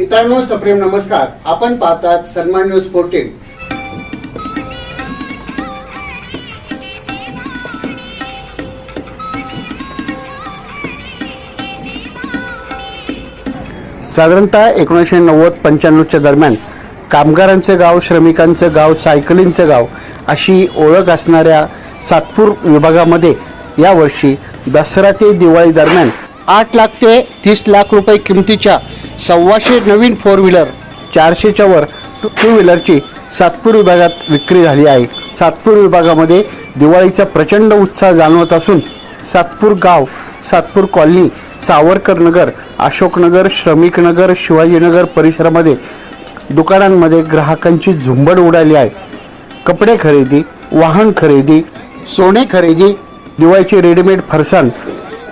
मित्रांनो सप्रेम नमस्कार. आपण पाहतात सन्मान न्यूज फोर्टीन साधारणतः एकोणीसशे नव्वद पंच्याण्णवच्या दरम्यान कामगारांचं गाव श्रमिकांचं गाव सायकलींचं गाव अशी ओळख असणाऱ्या सातपूर विभागामध्ये यावर्षी दसरा ते दिवाळी दरम्यान आठ लाख ते तीस लाख रुपये किमतीच्या सव्वाशे नवीन फोर व्हीलर चारशेच्या वर टू व्हीलरची सातपूर विभागात विक्री झाली आहे. सातपूर विभागामध्ये दिवाळीचा प्रचंड उत्साह जाणवत असून सातपूर गाव सातपूर कॉलनी सावरकर नगर अशोकनगर श्रमिकनगर शिवाजीनगर परिसरामध्ये दुकानांमध्ये ग्राहकांची झुंबड उडाली आहे. कपडे खरेदी वाहन खरेदी सोने खरेदी दिवाळीचे रेडीमेड फरसाण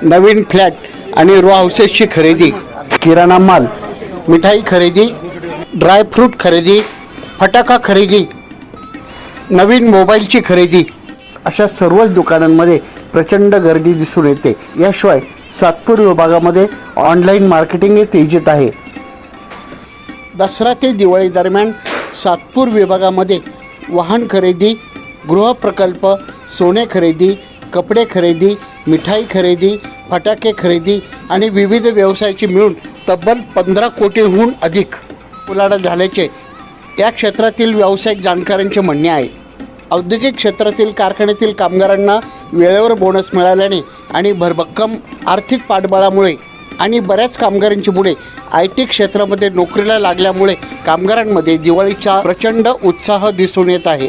नवीन फ्लॅट आणि रो हाऊसेसची खरेदी किराणा माल मिठाई खरेदी ड्रायफ्रूट खरेदी फटाका खरेदी नवीन मोबाईलची खरेदी अशा सर्वच दुकानांमध्ये प्रचंड गर्दी दिसून येते. याशिवाय सातपूर विभागामध्ये ऑनलाईन मार्केटिंग हे तेजीत आहे. दसरा ते दिवाळी दरम्यान सातपूर विभागामध्ये वाहन खरेदी गृहप्रकल्प सोने खरेदी कपडे खरेदी मिठाई खरेदी फटाके खरेदी आणि विविध व्यवसायाची मिळून तब्बल पंधरा कोटीहून अधिक उलाढा झाल्याचे या क्षेत्रातील व्यावसायिक जाणकारांचे म्हणणे आहे. औद्योगिक क्षेत्रातील कारखान्यातील कामगारांना वेळेवर बोनस मिळाल्याने आणि भरभक्कम आर्थिक पाठबळामुळे आणि बऱ्याच कामगारांची मुळे आय टी क्षेत्रामध्ये नोकरीला लागल्यामुळे कामगारांमध्ये दिवाळीचा प्रचंड उत्साह दिसून येत आहे.